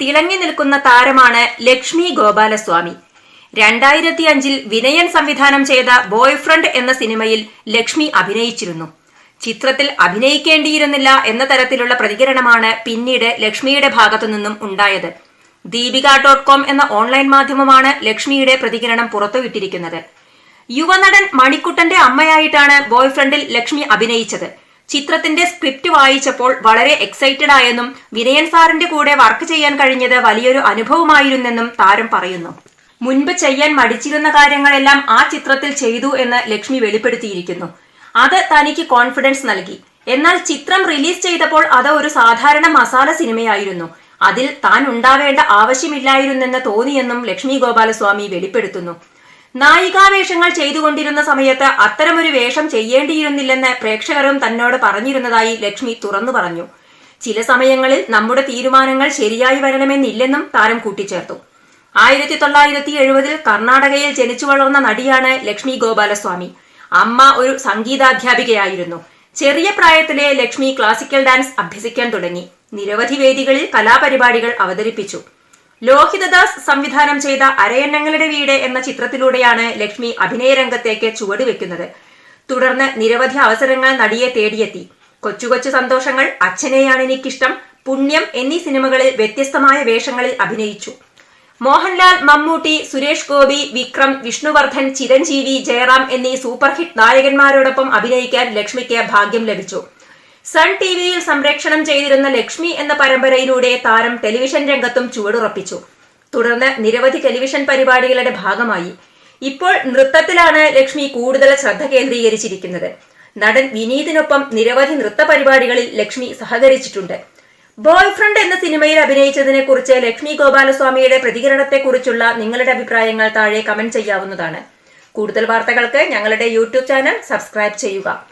തിളങ്ങി നിൽക്കുന്ന താരമാണ് ലക്ഷ്മി ഗോപാലസ്വാമി. രണ്ടായിരത്തി അഞ്ചിൽ വിനയൻ സംവിധാനം ചെയ്ത ബോയ്ഫ്രണ്ട് എന്ന സിനിമയിൽ ലക്ഷ്മി അഭിനയിച്ചിരുന്നു. ചിത്രത്തിൽ അഭിനയിക്കേണ്ടിയിരുന്നില്ല എന്ന തരത്തിലുള്ള പ്രതികരണമാണ് പിന്നീട് ലക്ഷ്മിയുടെ ഭാഗത്തു നിന്നും ഉണ്ടായത്. ദീപിക ഡോട്ട് കോം എന്ന ഓൺലൈൻ മാധ്യമമാണ് ലക്ഷ്മിയുടെ പ്രതികരണം പുറത്തുവിട്ടിരിക്കുന്നത്. യുവനടൻ മണിക്കുട്ടന്റെ അമ്മയായിട്ടാണ് ബോയ്ഫ്രണ്ടിൽ ലക്ഷ്മി അഭിനയിച്ചത്. ചിത്രത്തിന്റെ സ്ക്രിപ്റ്റ് വായിച്ചപ്പോൾ വളരെ എക്സൈറ്റഡ് ആയെന്നും വിനയൻ സാറിന്റെ കൂടെ വർക്ക് ചെയ്യാൻ കഴിഞ്ഞത് വലിയൊരു അനുഭവമായിരുന്നെന്നും താരം പറയുന്നു. മുൻപ് ചെയ്യാൻ മടിച്ചിരുന്ന കാര്യങ്ങളെല്ലാം ആ ചിത്രത്തിൽ ചെയ്തു എന്ന് ലക്ഷ്മി വെളിപ്പെടുത്തിയിരിക്കുന്നു. അത് തനിക്ക് കോൺഫിഡൻസ് നൽകി. എന്നാൽ ചിത്രം റിലീസ് ചെയ്തപ്പോൾ അത് ഒരു സാധാരണ മസാല സിനിമയായിരുന്നു. അതിൽ താൻ ഉണ്ടാവേണ്ട ആവശ്യമില്ലായിരുന്നെന്ന് തോന്നിയെന്നും ലക്ഷ്മി ഗോപാലസ്വാമി വെളിപ്പെടുത്തുന്നു. നായികാവേഷങ്ങൾ ചെയ്തുകൊണ്ടിരുന്ന സമയത്ത് അത്തരമൊരു വേഷം ചെയ്യേണ്ടിയിരുന്നില്ലെന്ന് പ്രേക്ഷകരും തന്നോട് പറഞ്ഞിരുന്നതായി ലക്ഷ്മി തുറന്നു പറഞ്ഞു. ചില സമയങ്ങളിൽ നമ്മുടെ തീരുമാനങ്ങൾ ശരിയായി വരണമെന്നില്ലെന്നും താരം കൂട്ടിച്ചേർത്തു. ആയിരത്തി തൊള്ളായിരത്തി എഴുപതിൽ കർണാടകയിൽ ജനിച്ചു വളർന്ന നടിയാണ് ലക്ഷ്മി ഗോപാലസ്വാമി. അമ്മ ഒരു സംഗീതാധ്യാപികയായിരുന്നു. ചെറിയ പ്രായത്തിലെ ലക്ഷ്മി ക്ലാസിക്കൽ ഡാൻസ് അഭ്യസിക്കാൻ തുടങ്ങി. നിരവധി വേദികളിൽ കലാപരിപാടികൾ അവതരിപ്പിച്ചു. ലോഹിതദാസ് സംവിധാനം ചെയ്ത അരയന്നങ്ങളുടെ വീട് എന്ന ചിത്രത്തിലൂടെയാണ് ലക്ഷ്മി അഭിനയ രംഗത്തേക്ക് ചുവടുവെക്കുന്നത്. തുടർന്ന് നിരവധി അവസരങ്ങൾ നടിയെ തേടിയെത്തി. കൊച്ചു കൊച്ചു സന്തോഷങ്ങൾ അച്ഛനെയാണ് എനിക്കിഷ്ടം പുണ്യം എന്നീ സിനിമകളിൽ വ്യത്യസ്തമായ വേഷങ്ങളിൽ അഭിനയിച്ചു. മോഹൻലാൽ മമ്മൂട്ടി സുരേഷ് ഗോപി വിക്രം വിഷ്ണുവർദ്ധൻ ചിരഞ്ജീവി ജയറാം എന്നീ സൂപ്പർഹിറ്റ് നായകന്മാരോടൊപ്പം അഭിനയിക്കാൻ ലക്ഷ്മിക്ക് ഭാഗ്യം ലഭിച്ചു. സൺ ടി വിയിൽ സംപ്രേക്ഷണം ചെയ്തിരുന്ന ലക്ഷ്മി എന്ന പരമ്പരയിലൂടെ താരം ടെലിവിഷൻ രംഗത്തും ചുവടുറപ്പിച്ചു. തുടർന്ന് നിരവധി ടെലിവിഷൻ പരിപാടികളുടെ ഭാഗമായി. ഇപ്പോൾ നൃത്തത്തിലാണ് ലക്ഷ്മി കൂടുതൽ ശ്രദ്ധ കേന്ദ്രീകരിച്ചിരിക്കുന്നത്. നടൻ വിനീതിനൊപ്പം നിരവധി നൃത്ത പരിപാടികളിൽ ലക്ഷ്മി സഹകരിച്ചിട്ടുണ്ട്. ബോയ് ഫ്രണ്ട് എന്ന സിനിമയിൽ അഭിനയിച്ചതിനെ കുറിച്ച് ലക്ഷ്മി ഗോപാലസ്വാമിയുടെ പ്രതികരണത്തെക്കുറിച്ചുള്ള നിങ്ങളുടെ അഭിപ്രായങ്ങൾ താഴെ കമന്റ് ചെയ്യാവുന്നതാണ്. കൂടുതൽ വാർത്തകൾക്ക് ഞങ്ങളുടെ യൂട്യൂബ് ചാനൽ സബ്സ്ക്രൈബ് ചെയ്യുക.